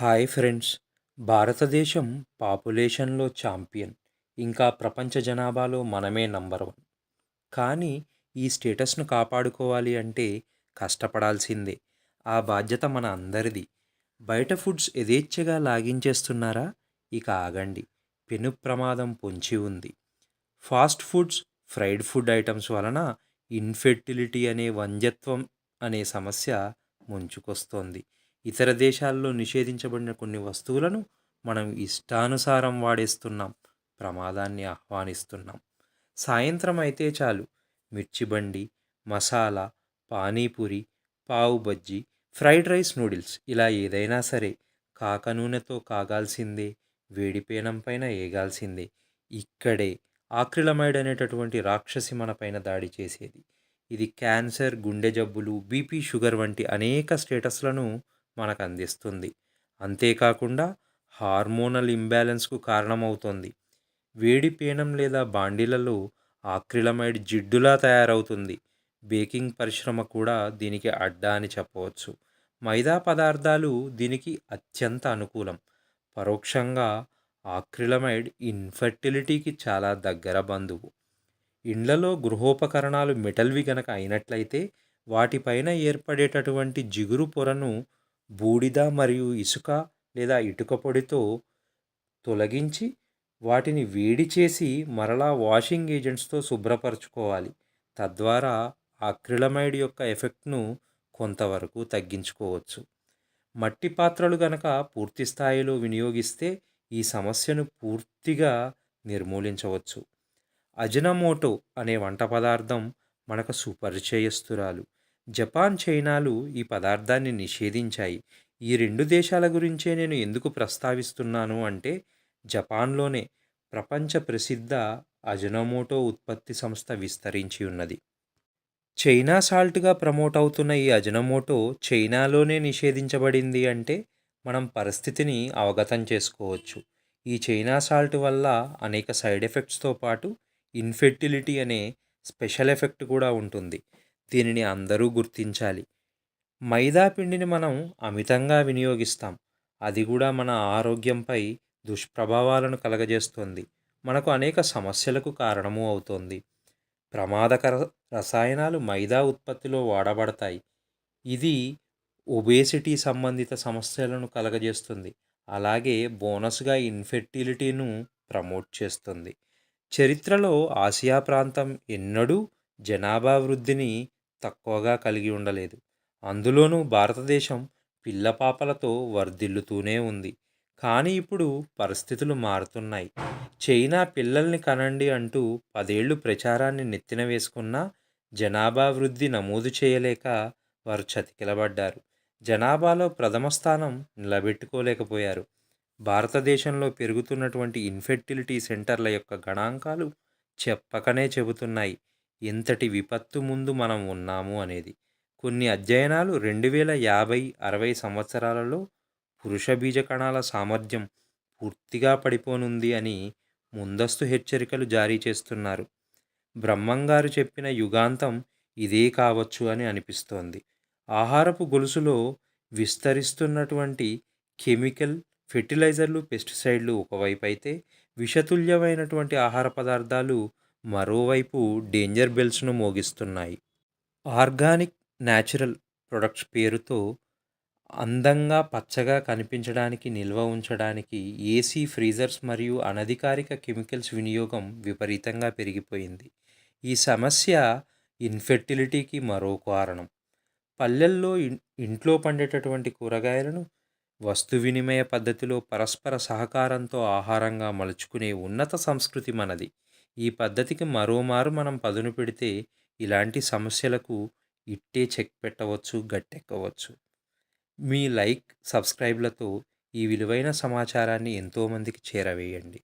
Hi friends. భారతదేశం పాపులేషన్లో champion. ఇంకా ప్రపంచ జనాభాలో మనమే నంబర్ వన్. కానీ ఈ స్టేటస్ను కాపాడుకోవాలి అంటే కష్టపడాల్సిందే. ఆ బాధ్యత మన అందరిది. బయట ఫుడ్స్ యథేచ్ఛగా లాగించేస్తున్నారా? ఇక ఆగండి. పెను ప్రమాదం పొంచి ఉంది. Fast foods fried food items వలన ఇన్ఫెర్టిలిటీ అనే వంజత్వం అనే సమస్య ముంచుకొస్తోంది. ఇతర దేశాల్లో నిషేధించబడిన కొన్ని వస్తువులను మనం ఇష్టానుసారం వాడేస్తున్నాం ప్రమాదాన్ని ఆహ్వానిస్తున్నాం. సాయంత్రం అయితే చాలు. మిర్చి బండి మసాలా పానీపూరి పావు బజ్జీ ఫ్రైడ్ రైస్ నూడిల్స్ ఇలా ఏదైనా సరే కాక నూనెతో కాగాల్సిందే వేడి పేనం పైన ఏగాల్సిందే. ఇక్కడే ఆక్రిలమైడ్ అనేటటువంటి రాక్షసి మనపైన దాడి చేసేది. ఇది క్యాన్సర్ గుండె జబ్బులు బీపీ షుగర్ వంటి అనేక స్టేటస్లను మనకు అందిస్తుంది అంతేకాకుండా హార్మోనల్ ఇంబ్యాలెన్స్కు కారణమవుతుంది. వేడి పేనం లేదా బాండీలలో ఆక్రిలమైడ్ జిడ్డులా తయారవుతుంది. బేకింగ్ పరిశ్రమ కూడా దీనికి అడ్డా అని చెప్పవచ్చు. మైదా పదార్థాలు దీనికి అత్యంత అనుకూలం. పరోక్షంగా ఆక్రిలమైడ్ ఇన్ఫర్టిలిటీకి చాలా దగ్గర బంధువు. ఇండ్లలో గృహోపకరణాలు మెటల్వి గనక అయినట్లయితే వాటిపైన ఏర్పడేటటువంటి జిగురు పొరను బూడిద మరియు ఇసుక లేదా ఇటుక పొడితో తొలగించి వాటిని వేడి చేసి మరలా వాషింగ్ ఏజెంట్స్తో శుభ్రపరచుకోవాలి. తద్వారా అక్రిలమైడ్ యొక్క ఎఫెక్ట్ను కొంతవరకు తగ్గించుకోవచ్చు. మట్టి పాత్రలు గనక పూర్తి స్థాయిలో వినియోగిస్తే ఈ సమస్యను పూర్తిగా నిర్మూలించవచ్చు. అజినమోటో అనే వంట పదార్థం మనకు సుపరిచయస్తురాలు. జపాన్ చైనాలు ఈ పదార్థాన్ని నిషేధించాయి. ఈ రెండు దేశాల గురించే నేను ఎందుకు ప్రస్తావిస్తున్నాను అంటే జపాన్లోనే ప్రపంచ ప్రసిద్ధ అజనోమోటో ఉత్పత్తి సంస్థ విస్తరించి ఉన్నది. చైనా సాల్ట్గా ప్రమోట్ అవుతున్న ఈ అజనమోటో చైనాలోనే నిషేధించబడింది అంటే మనం పరిస్థితిని అవగతం చేసుకోవచ్చు. ఈ చైనా సాల్ట్ వల్ల అనేక సైడ్ ఎఫెక్ట్స్తో పాటు ఇన్ఫెర్టిలిటీ అనే స్పెషల్ ఎఫెక్ట్ కూడా ఉంటుంది. దీనిని అందరూ గుర్తించాలి. మైదా పిండిని మనం అమితంగా వినియోగిస్తాం. అది కూడా మన ఆరోగ్యంపై దుష్ప్రభావాలను కలగజేస్తుంది. మనకు అనేక సమస్యలకు కారణము అవుతుంది. ప్రమాదకర రసాయనాలు మైదా ఉత్పత్తిలో వాడబడతాయి. ఇది ఒబేసిటీ సంబంధిత సమస్యలను కలగజేస్తుంది. అలాగే బోనస్గా ఇన్ఫెర్టిలిటీను ప్రమోట్ చేస్తుంది. చరిత్రలో ఆసియా ప్రాంతం ఎన్నడూ జనాభా వృద్ధిని తక్కువగా కలిగి ఉండలేదు. అందులోనూ భారతదేశం పిల్లపాపలతో వర్ధిల్లుతూనే ఉంది. కానీ ఇప్పుడు పరిస్థితులు మారుతున్నాయి. చైనా పిల్లల్ని కనండి అంటూ పదేళ్ళు ప్రచారాన్ని నెత్తిన వేసుకున్నా జనాభా వృద్ధి నమోదు చేయలేక వారు చతికిలబడ్డారు. జనాభాలో ప్రథమ స్థానం నిలబెట్టుకోలేకపోయారు. భారతదేశంలో పెరుగుతున్నటువంటి ఇన్ఫెర్టిలిటీ సెంటర్ల యొక్క గణాంకాలు చెప్పకనే చెబుతున్నాయి. ఎంతటి విపత్తు ముందు మనం ఉన్నాము అనేది. కొన్ని అధ్యయనాలు రెండు వేల యాభై అరవై సంవత్సరాలలో పురుష బీజ కణాల సామర్థ్యం పూర్తిగా పడిపోనుంది అని ముందస్తు హెచ్చరికలు జారీ చేస్తున్నారు. బ్రహ్మంగారు చెప్పిన యుగాంతం ఇదే కావచ్చు అని అనిపిస్తోంది. ఆహారపు గొలుసులో విస్తరిస్తున్నటువంటి కెమికల్ ఫెర్టిలైజర్లు పెస్టిసైడ్లు ఒకవైపు అయితే విషతుల్యమైనటువంటి ఆహార పదార్థాలు మరోవైపు డేంజర్ బెల్స్ను మోగిస్తున్నాయి. ఆర్గానిక్ న్యాచురల్ ప్రొడక్ట్స్ పేరుతో అందంగా పచ్చగా కనిపించడానికి నిల్వ ఉంచడానికి ఏసీ ఫ్రీజర్స్ మరియు అనధికారిక కెమికల్స్ వినియోగం విపరీతంగా పెరిగిపోయింది. ఈ సమస్య ఇన్ఫెర్టిలిటీకి మరో కారణం. పల్లెల్లో ఇంట్లో పండేటటువంటి కూరగాయలను వస్తు వినిమయ పద్ధతిలో పరస్పర సహకారంతో ఆహారంగా మలుచుకునే ఉన్నత సంస్కృతి మనది. ఈ పద్ధతికి మరోమారు మనం పదును పెడితే ఇలాంటి సమస్యలకు ఇట్టే చెక్ పెట్టవచ్చు గట్టెక్కవచ్చు. మీ లైక్ సబ్స్క్రైబ్లతో ఈ విలువైన సమాచారాన్ని ఎంతోమందికి చేరవేయండి.